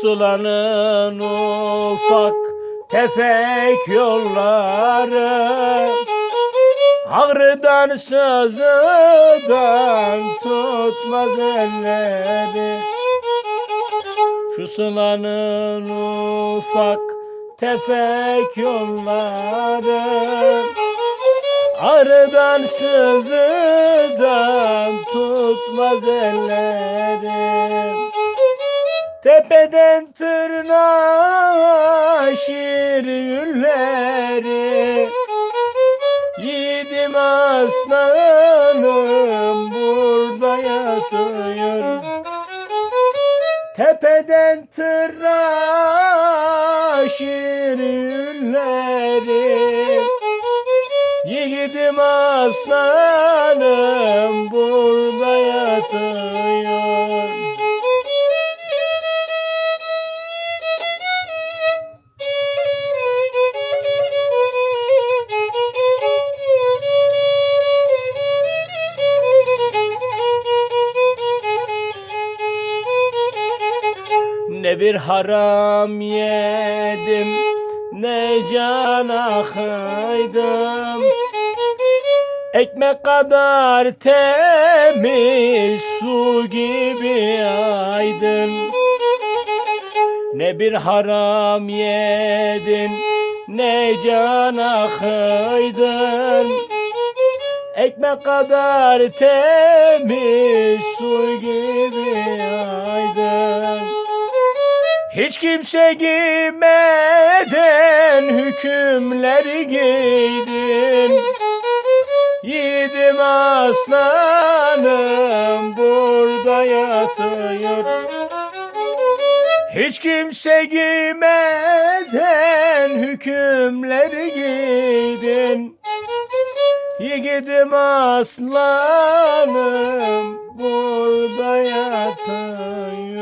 Pusulanın ufak tefek yolları. Ağrıdan sözüden tutmaz elleri. Şu sılanın ufak tefek yolları. Arıdan sızıdan tutmaz ellerim Tepeden tırnağa şiir yülleri Yiğidim aslanım burada yatıyor. Tepeden tırnağa şiir yülleri Yiğidim aslanım bir haram yedim. Ne can akaydım. Ekmek kadar temiz su gibi aydın Ne bir haram yedin ne can akıydın. Ekmek kadar temiz su gibi aydın Hiç kimse giymeden hükümleri giydin. Yiğidim aslanım burada yatıyor. Hiç kimse giymeden hükümleri giydin. Yiğidim aslanım burada yatıyor